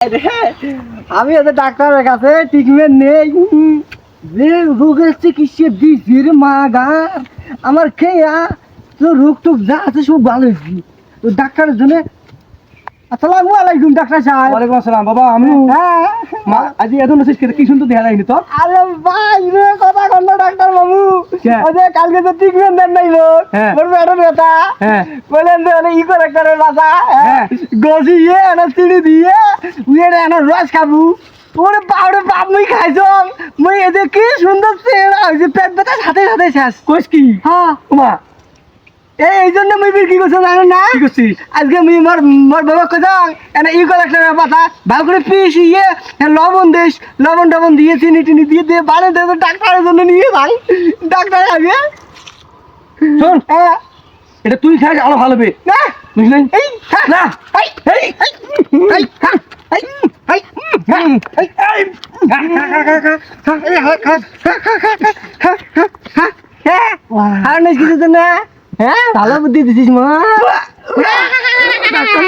আমি ওদের ডাক্তারের কাছে ট্রিটমেন্ট নেই। যে রোগের চিকিৎসা দিয়েছি মা গা, আমার খেয়া তো রোগ টোক যা আছে সব ভালো হয়েছি। তো ডাক্তারের জন্য আসসালামু আলাইকুম ডাক্তার সাহেব। ওয়ালাইকুম আসসালাম বাবা আমি হ্যাঁ। মা এত নসিস কেটে কি শুনতে দেখা যায়নি তো? আরে ভাই রে কথা কন্দ ডাক্তার বাবু। ওই কালকে তো ট্রিটমেন্ট দেন নাই লোক হ্যাঁ। ব্যথা। হ্যাঁ। বলেন যে ওনে ই করে করে এনে চিনি দিয়ে উয়ে এনে রস খাবু। ওরে বাপরে বাপ মুই খাইছম। মুই এদের কি সুন্দর চেহারা হয়েছে পেট ব্যথা সাথে সাথে শেষ। কইস কি? হ্যাঁ। এই জন্য মুই কি করছ জানো না? কি করছি আজকে মুই মোর মোর বাবা কোথাও এনে ই কলেক্টরের পাতা ভালো করে পিস ইয়ে লবণ দেশ লবণ টবণ দিয়ে চিনি টিনি দিয়ে দিয়ে বাড়ি দে ডাক্তারের জন্য নিয়ে ভাই। ডাক্তার আগে। শোন এটা তুই খাস আরও ভালো হবে। না। বুঝলি এই না। এই এই। এই এই এই আর কিছু না হ্যাঁ। হ্যাঁ? ভালো বুদ্ধি দিছিস মা। ডাক্তার